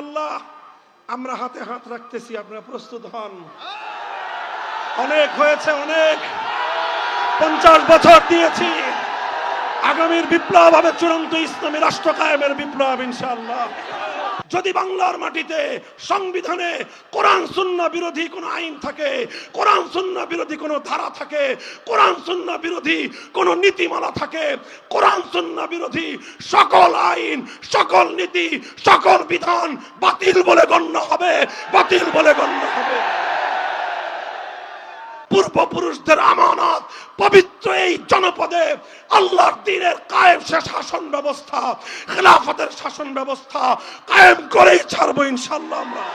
ইনশাআল্লাহ আমরা হাতে হাত রাখতেছি, আপনারা প্রস্তুত হন। অনেক হয়েছে, অনেক। পঞ্চাশ বছর দিয়েছি। আগামীর বিপ্লব হবে চূড়ান্ত ইসলামী রাষ্ট্র কায়েমের বিপ্লব, ইনশাআল্লাহ। যদি বাংলার মাটিতে সংবিধানে কোরআন সুন্না বিরোধী কোনো আইন থাকে, কোরআন সুন্না বিরোধী কোনো ধারা থাকে, কোরআন সুন্না বিরোধী কোনো নীতিমালা থাকে, কোরআন সুন্না বিরোধী সকল আইন, সকল নীতি, সকল বিধান বাতিল বলে গণ্য হবে, বাতিল বলে গণ্য হবে। পূর্বপুরুষদের আমানত, পবিত্র এই জনপদে আল্লাহর দিনের কায়েম সে শাসন ব্যবস্থা, খেলাফতের শাসন ব্যবস্থা কায়েম করেই ছাড়বো ইনশাল্লাহ আমরা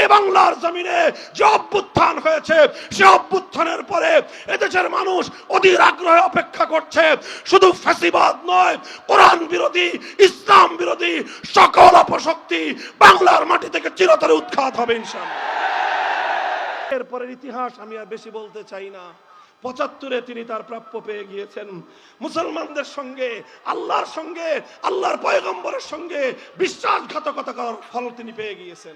এই বাংলার জমিনে যে অভ্যুত্থান হয়েছে, সে অভ্যুত্থানের পরে এদেশের মানুষ অধীর আগ্রহে অপেক্ষা করছে। শুধু ফ্যাসিবাদ নয়, কোরআন বিরোধী, ইসলাম বিরোধী সকল অপশক্তি বাংলার মাটি থেকে চিরতরে উৎখাত হবে এরপরের ইতিহাস আমি আর বেশি বলতে চাই না। পঁচাত্তরে তিনি তার প্রাপ্য পেয়ে গিয়েছেন। মুসলমানদের সঙ্গে, আল্লাহর সঙ্গে, আল্লাহর পয়গম্বরের সঙ্গে বিশ্বাসঘাতকতা করার ফল তিনি পেয়ে গিয়েছেন।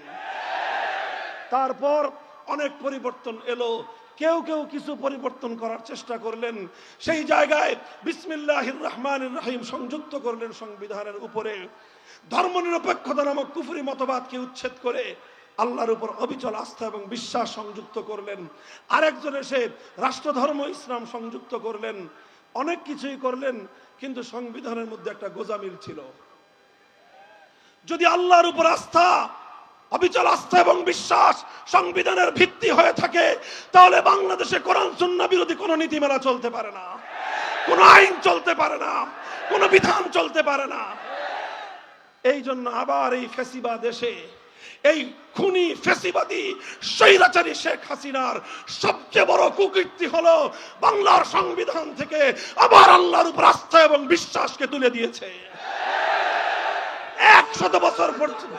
তারপর অনেক পরিবর্তন এলো। কেউ কেউ কিছু পরিবর্তন করার চেষ্টা করলেন। সেই জায়গায় বিসমিল্লাহির রহমান রহিম সংযুক্ত করলেন সংবিধানের উপরে। ধর্মনিরপেক্ষতা নামক কুফরি মতবাদকে উচ্ছেদ করে আল্লাহর উপর অবিচল আস্থা এবং বিশ্বাস সংযুক্ত করলেন। আরেকজন এসে রাষ্ট্রধর্ম, ইসলাম সংযুক্ত করলেন। অনেক কিছুই করলেন, কিন্তু সংবিধানের মধ্যে একটা গোজামিল ছিল। যদি আল্লাহর উপর আস্থা অবিচল আস্থা এবং বিশ্বাস সংবিধানের ভিত্তি হয়ে থাকে, তাহলে বাংলাদেশে কোরআন সুন্না বিরোধী কোনো নীতিমালা চলতে পারে না। কোনো আইন চলতে পারে না। কোনো বিধান চলতে পারে না। এই জন্য আবার এই ফেসিবা দেশে, এই খুনি ফেসিবাদী স্বৈরাচারী শেখ হাসিনার সবচেয়ে বড় কুকীর্তি হলো বাংলার সংবিধান থেকে আবার আল্লাহর উপর আস্থা এবং বিশ্বাসকে তুলে দিয়েছে। একশত বছর পর্যন্ত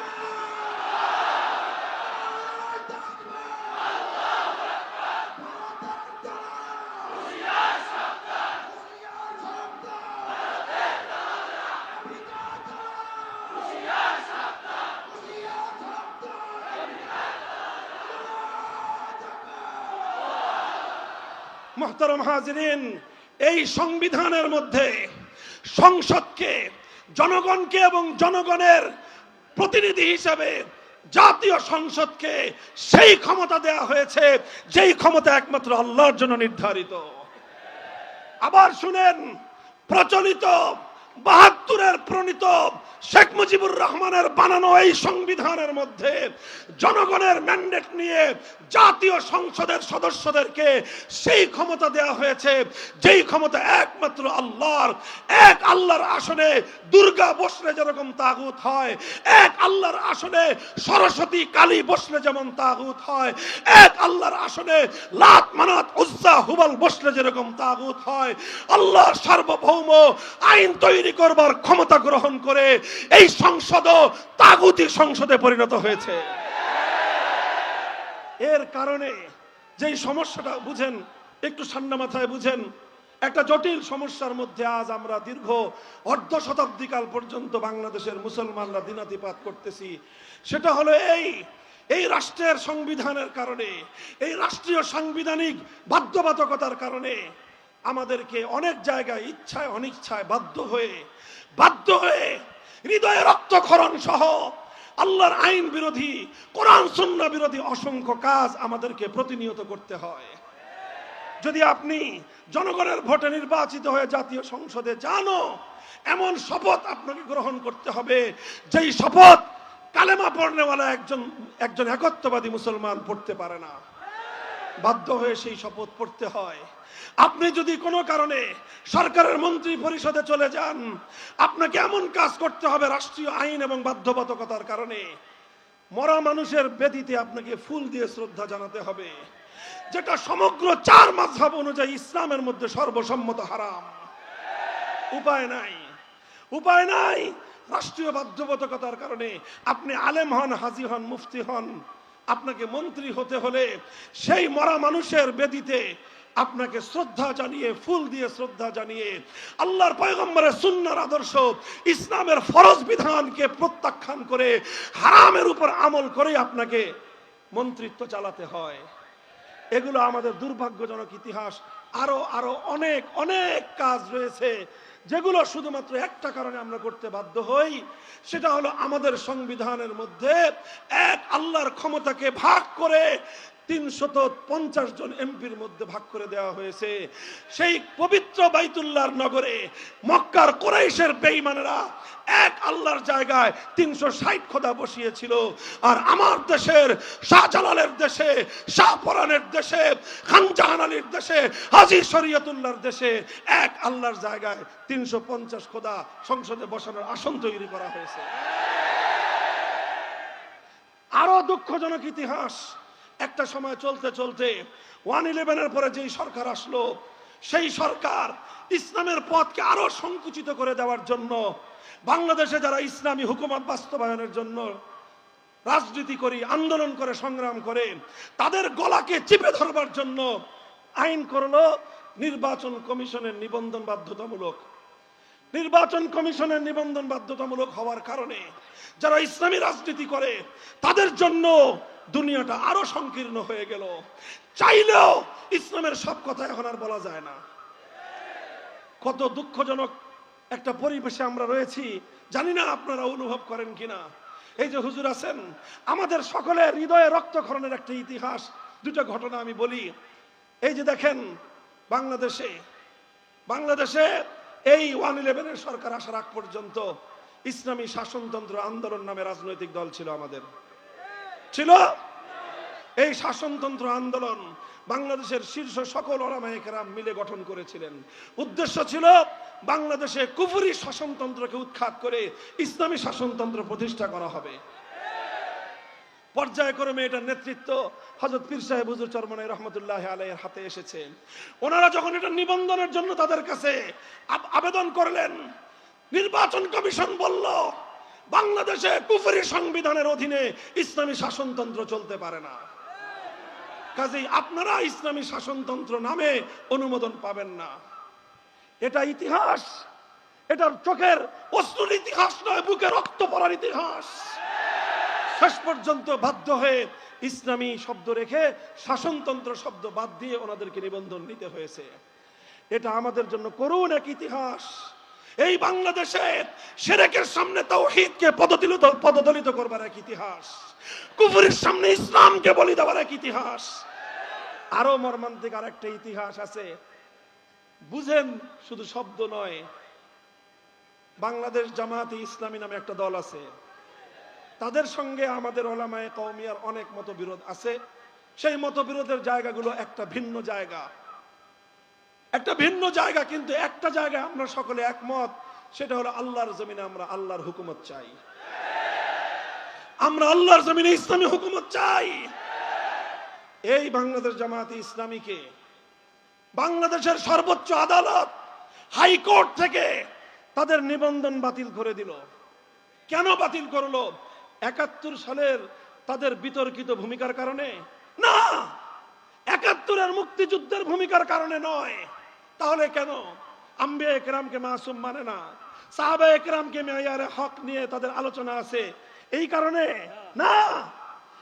মোহতারম হাজরিন, এই সংবিধানের মধ্যে সংসদকে, জনগণকে এবং জনগণের প্রতিনিধি হিসাবে জাতীয় সংসদকে সেই ক্ষমতা দেয়া হয়েছে, যেই ক্ষমতা একমাত্র আল্লাহর জন্য নির্ধারিত। আবার শুনেন, প্রচলিত বাহাত্তরের প্রণীত শেখ মুজিবুর রহমানের বানানো এই সংবিধানের মধ্যে জনগণের ম্যান্ডেট নিয়ে জাতীয় সংসদের সদস্যদেরকে সেই ক্ষমতা দেয়া হয়েছে, যেই ক্ষমতা একমাত্র আল্লাহর। এক আল্লাহর আসনে দুর্গা বসলে যেরকম তাগুত হয়, এক আল্লাহর আসনে সরস্বতী কালী বসলে যেমন তাগুত হয়, এক আল্লাহর আসনে লাত মানাত উজ্জা হুবাল বসলে যেরকম তাগুত হয়। আল্লাহর সার্বভৌম আইন তৈরি করবার ক্ষমতা গ্রহণ করে এই সংসদ তাগুতি সংসদে পরিণত হয়েছে। এর কারণে যেই সমস্যাটা, বুঝেন, একটু ঠান্ডা মাথায় বুঝেন, একটা জটিল সমস্যার মধ্যে আজ আমরা দীর্ঘ অর্ধ শতাব্দীকাল পর্যন্ত বাংলাদেশের মুসলমানরা দিনাতিপাত করতেছি। সেটা হলো এই এই রাষ্ট্রের সংবিধানের কারণে, এই রাষ্ট্রীয় সাংবিধানিক বাধ্যবাধকতার কারণে আমাদেরকে অনেক জায়গায় ইচ্ছায় অনিচ্ছায় বাধ্য হয়ে বাধ্য হয়ে হৃদয়ে রক্তক্ষরণ সহ আল্লাহর আইন বিরোধী, কোরআন সুন্না বিরোধী অসংখ্য কাজ আমাদেরকে প্রতিনিয়ত করতে হয়। যদি আপনি জনগণের ভোটে নির্বাচিত হয়ে জাতীয় সংসদে জানো এমন শপথ আপনাকে গ্রহণ করতে হবে, যেই শপথ কালেমা পড়নেওয়ালা একজন একজন একত্ববাদী মুসলমান পড়তে পারে না। বাধ্য হয়ে সেই শপথ পড়তে হয়। আপনি যদি কোনো কারণে সরকারের মন্ত্রী পরিষদে চলে যান, আপনাকে এমন কাজ করতে হবে রাষ্ট্রীয় আইন এবং বাধ্যবাধকতার কারণে। মরা মানুষের বেদিতে আপনাকে ফুল দিয়ে শ্রদ্ধা জানাতে হবে, যেটা সমগ্র চার মাঝহাব অনুযায়ী ইসলামের মধ্যে সর্বসম্মত হারাম। উপায় নাই। উপায় নাই রাষ্ট্রীয় বাধ্যবাধকতার কারণে আপনি আলেম হন, হাজি হন, মুফতি হন, আপনাকে মন্ত্রী হতে হলে সেই মরা মানুষের বেদিতে আপনাকে শ্রদ্ধা জানিয়ে, ফুল দিয়ে শ্রদ্ধা জানিয়ে, আল্লাহর পয়গম্বরের সুন্নার আদর্শ, ইসলামের ফরজ বিধানকে প্রত্যাখ্যান করে, হারামের উপর আমল করে আপনাকে মন্ত্রিত্ব চালাতে হয়। এগুলো আমাদের দুর্ভাগ্যজনক ইতিহাস। আরও আরও অনেক অনেক কাজ রয়েছে, যেগুলো শুধুমাত্র একটা কারণে আমরা করতে বাধ্য হই। সেটা হলো আমাদের সংবিধানের মধ্যে এক আল্লাহর ক্ষমতাকে ভাগ করে তিনশত পঞ্চাশ জন এমপির মধ্যে ভাগ করে দেওয়া হয়েছে। সেই পবিত্র বাইতুল্লাহর নগরে মক্কার কোরাইশের বেঈমানেরা এক আল্লাহর জায়গায় তিনশো ষাট খোদা বসিয়েছিল। আর আমার দেশের শাহজালালের দেশে, শাহপরানের দেশে, খানজাহান আলীর দেশে, হাজি শরীয়তুল্লাহর দেশে এক আল্লাহর জায়গায় তিনশো পঞ্চাশ খোদা সংসদে বসানোর আসন তৈরি করা হয়েছে। আরও দুঃখজনক ইতিহাস একটা সময় চলতে চলতে ওয়ান ইলেভেনের পরে যেই সরকার আসলো, সেই সরকার ইসলামের পথকে আরও সংকুচিত করে দেওয়ার জন্য, বাংলাদেশে যারা ইসলামী হুকুমত বাস্তবায়নের জন্য রাজনীতি করি, আন্দোলন করে, সংগ্রাম করে, তাদের গলাকে চিপে ধরবার জন্য আইন করল নির্বাচন কমিশনের নিবন্ধন বাধ্যতামূলক। নির্বাচন কমিশনের নিবন্ধন বাধ্যতামূলক হওয়ার কারণে যারা ইসলামী রাজনীতি করে, তাদের জন্য দুনিয়াটা আরও সংকীর্ণ হয়ে গেল। চাইলেও ইসলামের সব কথা এখন আর বলা যায় না। কত দুঃখজনক একটা পরিবেশে আমরা রয়েছি। জানি না আপনারা অনুভব করেন কিনা। এই যে হুজুর আছেন, আমাদের সকলের হৃদয়ে রক্তক্ষরণের একটা ইতিহাস, দুটো ঘটনা আমি বলি। এই যে দেখেন, বাংলাদেশে বাংলাদেশে এই ওয়ান ইলেভেনের সরকার আসার আগ পর্যন্ত ইসলামী শাসনতন্ত্র আন্দোলন নামে রাজনৈতিক দল ছিল আমাদের। ছিল? এই শাসনতন্ত্র আন্দোলন বাংলাদেশের শীর্ষ সকল ওলামায়েকেরাম মিলে গঠন করেছিলেন। উদ্দেশ্য ছিল বাংলাদেশে কুফুরি শাসনতন্ত্রকে উৎখাত করে ইসলামী শাসনতন্ত্র প্রতিষ্ঠা করা হবে। পর্যায়ক্রমে এটার নেতৃত্ব হজরত পীর সাহেব হুজুর চরমনাই রহমতুল্লাহ আলাইয়ের হাতে এসেছে ওনারা যখন এটা নিবন্ধনের জন্য তাদের কাছে আবেদন করলেন, নির্বাচন কমিশন বলল, বাংলাদেশে কুফরি সংবিধানের অধীনে ইসলামী শাসনতন্ত্র চলতে পারে না। কাজেই আপনারা ইসলামী শাসনতন্ত্র নামে অনুমোদন পাবেন না। এটা ইতিহাস, এটার চোখের অশ্রুর ইতিহাস নয়, বুকে রক্ত পড়ার ইতিহাস। শেষ পর্যন্ত বাধ্য হয়ে ইসলামী শব্দ রেখে শাসনতন্ত্র শব্দ বাদ দিয়ে ওনাদেরকে নিবন্ধন নিতে হয়েছে। এটা আমাদের জন্য করুণ এক ইতিহাস। এই বাংলাদেশে সেরেকের সামনে তৌহিদকে পদদলিত পদদলিত করবার এক ইতিহাস। কুফুরের সামনে ইসলামকে বলি দেওয়ার এক ইতিহাস। আরও মর্মান্তিক আর একটা ইতিহাস আছে। বুঝেন, শুধু শব্দ নয়, বাংলাদেশ জামাতে ইসলামী নামে একটা দল আছে। তাদের সঙ্গে আমাদের ওলামায়ে কৌমিয়ার অনেক মতবিরোধ আছে। সেই মতবিরোধের জায়গাগুলো একটা ভিন্ন জায়গা। একটা ভিন্ন জায়গা, কিন্তু একটা জায়গায় আমরা সকলে একমত, সেটা হলো আল্লাহর জমিনে আমরা আল্লাহর হুকুমত চাই। আমরা আল্লাহর জমিনে ইসলামী হুকুমত চাই। এই বাংলাদেশ জামাতে ইসলামীকে বাংলাদেশের সর্বোচ্চ আদালত হাইকোর্ট থেকে তাদের নিবন্ধন বাতিল করে দিল। কেন বাতিল করল? একাত্তর সালের তাদের বিতর্কিত ভূমিকার কারণে? না! একাত্তরের মুক্তিযুদ্ধের ভূমিকার কারণে নয়। তাহলে কেন? আম্বে একরামকে মাসুম মানে না। সাহাবা একরামকে মেয়ারে হক নিয়ে তাদের আলোচনা আছে। এই কারণে? না!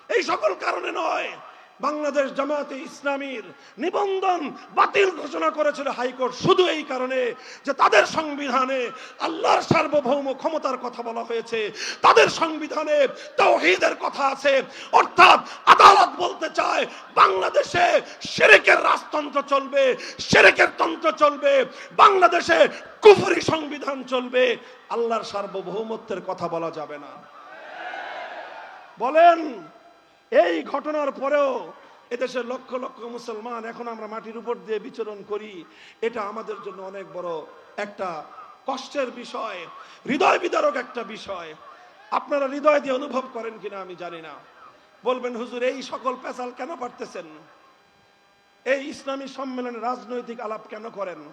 এই সকল কারণে নয়। বাংলাদেশ জামাতে ইসলামীর নিবন্ধন বাতিল ঘোষণা করেছিল হাইকোর্ট। শুধু এই কারণে যে তাদের সংবিধানে আল্লাহর সার্বভৌম ক্ষমতার কথা বলা হয়েছে, তাদের সংবিধানে তৌহিদের কথা আছে। অর্থাৎ আদালত বলতে চায়, বাংলাদেশে সেরেকের রাজতন্ত্র চলবে, সেরেকের তন্ত্র চলবে, বাংলাদেশে কুফরি সংবিধান চলবে। আল্লাহর সার্বভৌমত্বের কথা বলা যাবে না। বলেন এই ঘটনার পরেও এদেশের লক্ষ লক্ষ মুসলমান এখন আমরা মাটির উপর দিয়ে বিচরণ করি। এটা আমাদের জন্য অনেক বড় একটা কষ্টের বিষয় হৃদয় বিদারক একটা বিষয়। আপনারা হৃদয় দিয়ে অনুভব করেন কিনা আমি জানি না। বলবেন, হুজুর, এই সকল পেশাল কেন পারতেছেন? এই ইসলামী সম্মেলনে রাজনৈতিক আলাপ কেন করেন?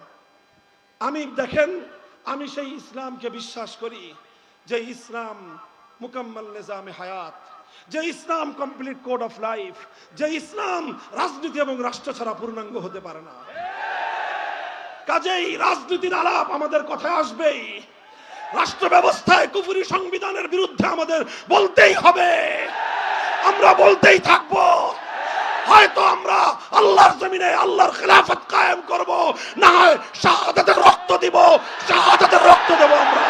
আমি দেখেন, আমি সেই ইসলামকে বিশ্বাস করি যে ইসলাম মুকাম্মাল নিজামে হায়াত। যে ইসলাম কমপ্লিট কোড অফ লাইফ যে ইসলাম রাজনীতি এবং রাষ্ট্র ছাড়া পূর্ণাঙ্গ হতে পারে না। কাজেই রাজনীতির আলাপ আমাদের কথায় আসবেই। রাষ্ট্র ব্যবস্থায় কুফুরি সংবিধানের বিরুদ্ধে আমাদের বলতেই হবে। আমরা বলতেই থাকব। হয়তো আমরা আল্লাহর জমিনে আল্লাহর খেলাফত কায়েম করব, না হয় শাহাদাতের রক্ত দিব, শাহাদাতের রক্ত দেব আমরা।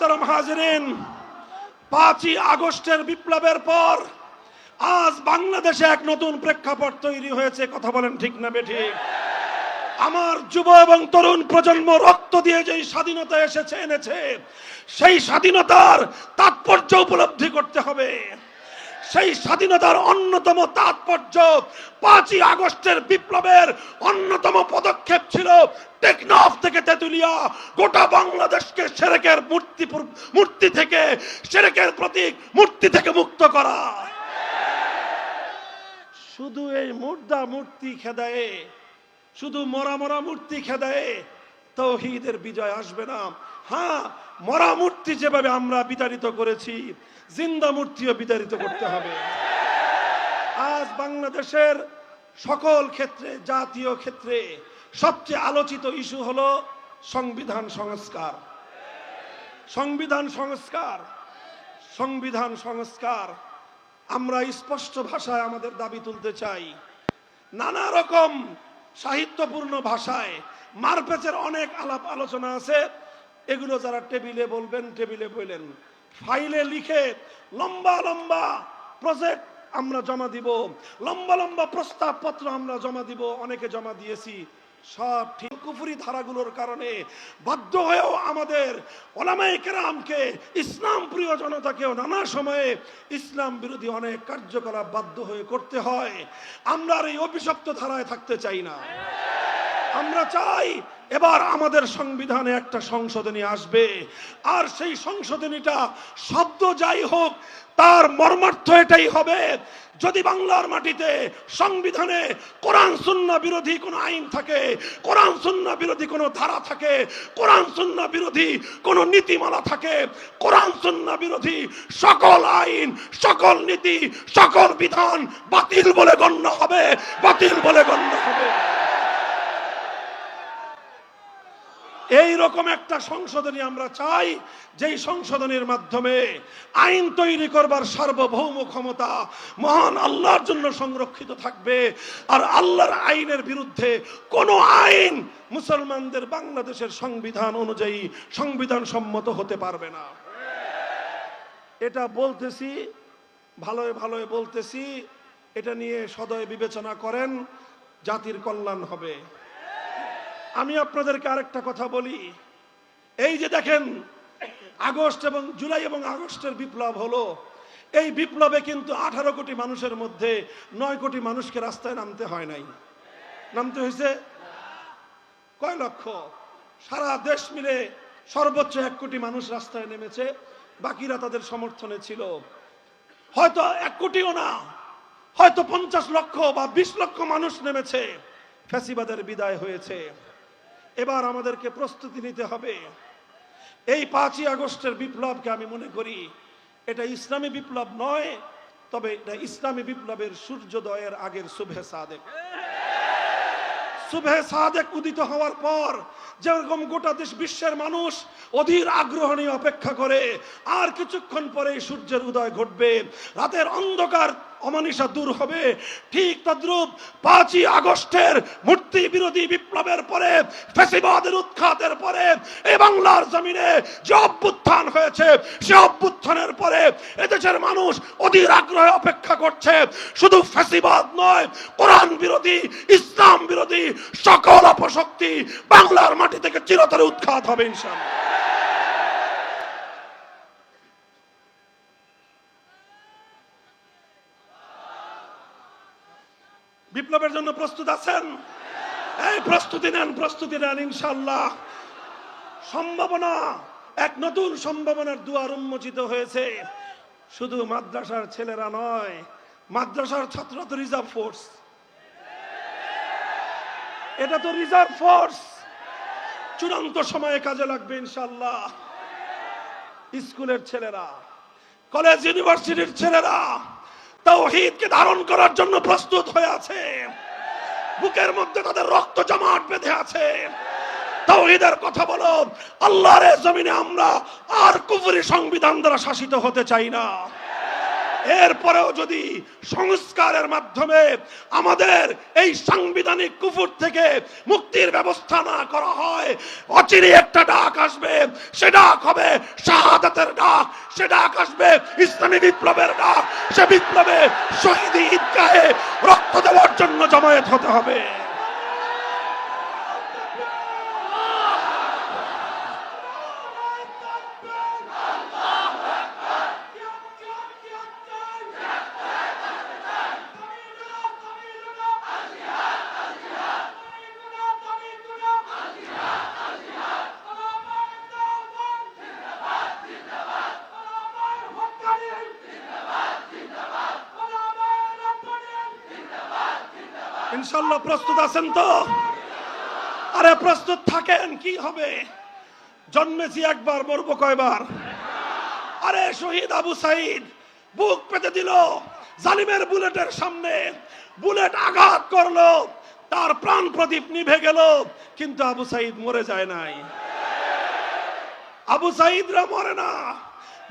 মোহতারাম হাজরিন, পাঁচই আগস্টের বিপ্লবের পর আজ বাংলাদেশে এক নতুন প্রেক্ষাপট তৈরি হয়েছে। কথা বলেন ঠিক না বেঠি আমার যুব এবং তরুণ প্রজন্ম রক্ত দিয়ে যেই স্বাধীনতা এসেছে, এনেছে, সেই স্বাধীনতার তাৎপর্য উপলব্ধি করতে হবে। সেই স্বাধীনতার অন্যতম তাৎপর্য পাঁচই আগস্টের বিপ্লবের অন্যতম পদক্ষেপ ছিল টেকনাফ থেকে তেতুলিয়া। গোটা বাংলাদেশকে সেরেকের মূর্তি মূর্তি থেকে, সেরেকের প্রতীক মূর্তি থেকে মুক্ত করা। শুধু এই মুর্দা মূর্তি খেদায়ে, শুধু মরা মরা মূর্তি খেদায়ে তৌহিদের বিজয় আসবে না। হ্যাঁ মরা মূর্তি যেভাবে আমরা বিতাড়িত করেছি, জিন্দা মূর্তিও বিতাড়িত করতে হবে। আজ বাংলাদেশের সকল ক্ষেত্রে, জাতীয় ক্ষেত্রে সবচেয়ে আলোচিত ইস্যু হলো সংবিধান সংস্কার। সংবিধান সংস্কার সংবিধান সংস্কার। আমরা স্পষ্ট ভাষায় আমাদের দাবি তুলতে চাই। নানা রকম সাহিত্যপূর্ণ ভাষায় মারপেচের অনেক আলাপ আলোচনা আছে। এগুলো যারা টেবিলে বলবেন, টেবিলে বললেন ফাইলে লিখে লম্বা লম্বা প্রজেক্ট আমরা জমা দিব। লম্বা লম্বা প্রস্তাবপত্র আমরা জমা দিব, অনেকে জমা দিয়েছি। সব ঠিক। কুফুরি ধারাগুলোর কারণে বাধ্য হয়েও আমাদের ওলামাই কেরামকে ইসলাম প্রিয় জনতাকেও নানা সময়ে ইসলাম বিরোধী অনেক কার্যকলাপ বাধ্য হয়ে করতে হয়। আমরা আর এই অভিশপ্ত ধারায় থাকতে চাই না। আমরা চাই এবার আমাদের সংবিধানে একটা সংশোধনী আসবে। আর সেই সংশোধনীটা শব্দ যাই হোক, তার মর্মার্থ এটাই হবে, যদি বাংলার মাটিতে সংবিধানে কোরআন, সুন্না বিরোধী কোনো আইন থাকে, কোরআন, সুন্না বিরোধী কোনো ধারা থাকে, কোরআন, সুন্না বিরোধী কোনো নীতিমালা থাকে, কোরআন, সুন্না বিরোধী সকল আইন, সকল নীতি, সকল বিধান বাতিল বলে গণ্য হবে, বাতিল বলে গণ্য হবে। এই রকম একটা সংশোধনী আমরা চাই, যেই সংশোধনীর মাধ্যমে আইন তৈরি করবার সার্বভৌম ক্ষমতা মহান আল্লাহর জন্য সংরক্ষিত থাকবে। আর আল্লাহর আইনের বিরুদ্ধে কোনো আইন মুসলমানদের বাংলাদেশের সংবিধান অনুযায়ী সংবিধান সম্মত হতে পারবে না। এটা বলতেছি, ভালোয় ভালোয় বলতেছি, এটা নিয়ে সদয় বিবেচনা করেন, জাতির কল্যাণ হবে। আমি আপনাদেরকে আরেকটা কথা বলি। এই যে দেখেন, আগস্ট এবং জুলাই এবং আগস্টের বিপ্লব হলো। এই বিপ্লবে কিন্তু আঠারো কোটি মানুষের মধ্যে নয় কোটি মানুষকে রাস্তায় নামতে হয় নাই। নামতে হয়েছে কয় লক্ষ? সারা দেশ মিলে সর্বোচ্চ এক কোটি মানুষ রাস্তায় নেমেছে, বাকিরা তাদের সমর্থনে ছিল। হয়তো এক কোটিও না, হয়তো পঞ্চাশ লক্ষ বা বিশ লক্ষ মানুষ নেমেছে। ফ্যাসিবাদের বিদায় হয়েছে। এবার আমাদেরকে প্রস্তুতি নিতে হবে। এই পাঁচই আগস্টের বিপ্লবকে আমি মনে করি, এটা ইসলামী বিপ্লব নয়, তবে এটা ইসলামী বিপ্লবের সূর্যোদয়ের আগের শুভে সাদেক। শুভে সাদেক উদিত হওয়ার পর যেরকম গোটা দেশ বিশ্বের মানুষ অধীর আগ্রহ নিয়ে অপেক্ষা করে, আর কিছুক্ষণ পরে সূর্যের উদয় ঘটবে। রাতের অন্ধকার অমানিসা দূর হবে। ঠিক তদ্রূপ পাঁচই আগস্টের মূর্তি বিরোধী বিপ্লবের পরে, ফেসিবাদের উৎখাতের পরে, এই বাংলার জমিনে যে অভ্যুত্থান হয়েছে, সে অভ্যুত্থানের পরে এদেশের মানুষ অধীর আগ্রহে অপেক্ষা করছে। শুধু ফেসিবাদ নয়, কোরআন বিরোধী, ইসলাম বিরোধী সকল অপশক্তি বাংলার মাটি থেকে চিরতরে উৎখাত হবে ইনশাআল্লাহ। বিপ্লবের জন্য প্রস্তুত আছেন? এই প্রস্তুতি নেন প্রস্তুতি নেন ইনশাল্লাহ সম্ভাবনা, এক নতুন সম্ভাবনার দুয়ার উন্মোচিত হয়েছে। শুধু মাদ্রাসার ছেলেরা নয়, মাদ্রাসার ছাত্র তো রিজার্ভ ফোর্স। এটা তো রিজার্ভ ফোর্স। চূড়ান্ত সময়ে কাজে লাগবে ইনশাল্লাহ স্কুলের ছেলেরা, কলেজ, ইউনিভার্সিটির ছেলেরা তাওহীদকে ধারণ করার জন্য প্রস্তুত হয়ে আছে। বুকের মধ্যে তাদের রক্ত জমাট বেঁধে আছে। তাওহীদের কথা বলো, আল্লাহর জমিনে আমরা আর কুফরি সংবিধান দ্বারা শাসিত হতে চাই না। এরপরেও যদি সংস্কারের মাধ্যমে আমাদের এই সাংবিধানিক কুফুর থেকে মুক্তির ব্যবস্থা না করা হয় অচিরে একটা ডাক আসবে। সে ডাক হবে শাহাদাতের ডাক, সে ডাক আসবে ইসলামী বিপ্লবের ডাক, সে বিপ্লবে শহীদ ঈদগাহে রক্ত দেওয়ার জন্য জমায়েত হতে হবে। ইনশাল্লাহ প্রস্তুত আছেন তো? আরে প্রস্তুত থাকেন, কি হবে? জন্মেছি একবার, মরবো কয়বার? আরে শহীদ আবু সাইদ, বুক পেতে দিল জালিমের বুলেটের সামনে। বুলেট আঘাত করল, তার প্রাণ প্রদীপ নিভে গেল, কিন্তু আবু সাইদ মরে যায় নাই। আবু সাইদরা মরে না,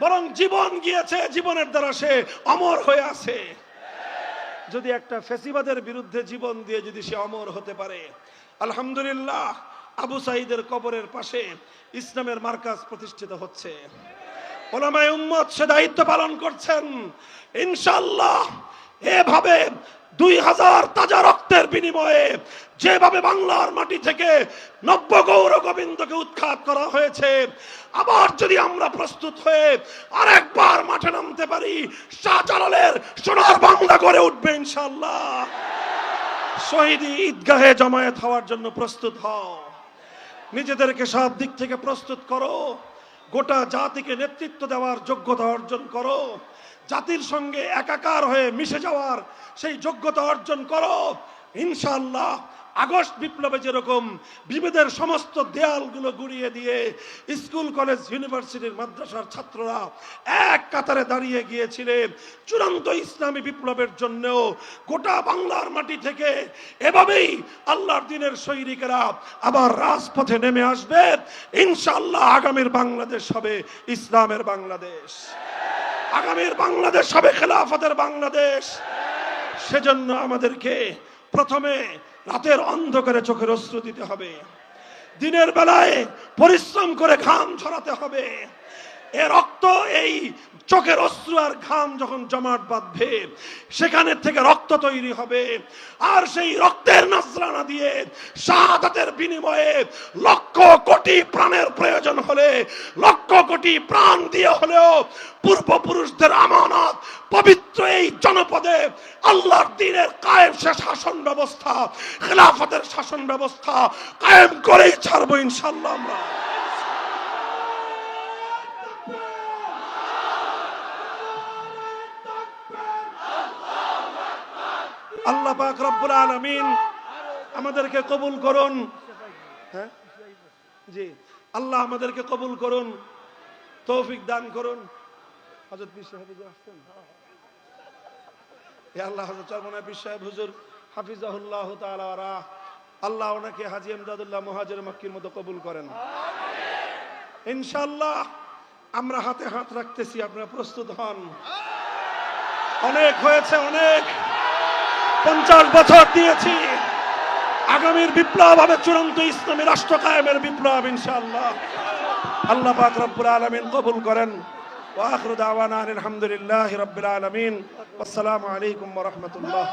বরং জীবন গিয়েছে, জীবনের দ্বারা সে অমর হয়ে আছে। যদি একটা ফেসিবাদের বিরুদ্ধে জীবন দিয়ে যদি সে অমর হতে পারে, আলহামদুলিল্লাহ, আবু সাইদের কবরের পাশে ইসলামের মার্কাজ প্রতিষ্ঠিত হচ্ছে। ওলামায় উম্মত সে দায়িত্ব পালন করছেন। ইনশাল্লাহ এভাবে দুই হাজার তাজা রক্তের বিনিময়ে যেভাবে বাংলার মাটি থেকে নব্য গৌর গোবিন্দকে উৎখাত করা হয়েছে, আবার যদি আমরা প্রস্তুত হয়ে আরেকবার মাঠে নামতে পারি, শাহজালালের সোনার বাংলা করে উঠবে ইনশাল্লাহ শহীদ ঈদগাহে জমায়েত হওয়ার জন্য প্রস্তুত হও। নিজেদেরকে সব দিক থেকে প্রস্তুত করো। গোটা জাতিকে নেতৃত্ব দেওয়ার যোগ্যতা অর্জন করো। জাতির সঙ্গে একাকার হয়ে মিশে যাওয়ার সেই যোগ্যতা অর্জন করো। ইনশাআল্লাহ আগস্ট বিপ্লবে যেরকম বিভেদের সমস্ত দেয়ালগুলো গুড়িয়ে দিয়ে স্কুল, কলেজ, ইউনিভার্সিটির মাদ্রাসার ছাত্ররা এক কাতারে দাঁড়িয়ে গিয়েছিলেন, চূড়ান্ত ইসলামী বিপ্লবের জন্যও গোটা বাংলার মাটি থেকে এভাবেই আল্লাহর দিনের সৈনিকেরা আবার রাজপথে নেমে আসবে। ইনশাল্লাহ আগামীর বাংলাদেশ হবে ইসলামের বাংলাদেশ। আগামীর বাংলাদেশ হবে খেলাফতের বাংলাদেশ। সেজন্য আমাদেরকে প্রথমে রাতের অন্ধকারে চোখের অশ্রু দিতে হবে। দিনের বেলায় পরিশ্রম করে ঘাম ছড়াতে হবে। এ রক্ত, এই চোখের অশ্রু আর ঘাম যখন জমাট বাঁধবে সেখানে থেকে রক্ত তৈরি হবে। আর সেই রক্তের নাজরানা দিয়ে শাহাদাতের বিনিময়ে লক্ষ কোটি প্রাণের প্রয়োজন হলে, লক্ষ কোটি প্রাণ দিয়ে হলেও পূর্বপুরুষদের আমানত, পবিত্র এই জনপদে আল্লাহর দিনের কায়েম সে শাসন ব্যবস্থা, খেলাফতের শাসন ব্যবস্থা কায়েম করেই ছাড়বো ইনশাল্লাহ আমরা। আল্লাহ পাক রব্বুল আলামিন আমাদেরকে কবুল করুন। হ্যাঁ? জি। আল্লাহ আমাদেরকে কবুল করুন, তৌফিক দান করুন। হযরত পীর সাহেব হে আল্লাহ হযরত চরমনা পীর সাহেব হুজুর, হাফিজাহুল্লাহ ওয়া আল্লাহ ওনাকে হাজী আমদাদুল্লাহ মুহাজির মক্কির মতো কবুল করেন। ইনশাআল্লাহ আমরা হাতে হাত রাখতেছি, আপনারা প্রস্তুত হন। অনেক হয়েছে, অনেক। পঞ্চাশ বছর দিয়েছি। আগামীর বিপ্লব হবে চূড়ান্ত ইসলামী রাষ্ট্র কায়েমের বিপ্লব, ইনশাআল্লাহ। আল্লাহ পাক রব্বুল আলমিন কবুল করেন। ওয়াখির দাওয়ানা لله رب العالمين আসসালামু আলাইকুম ওয়া রাহমাতুল্লাহ।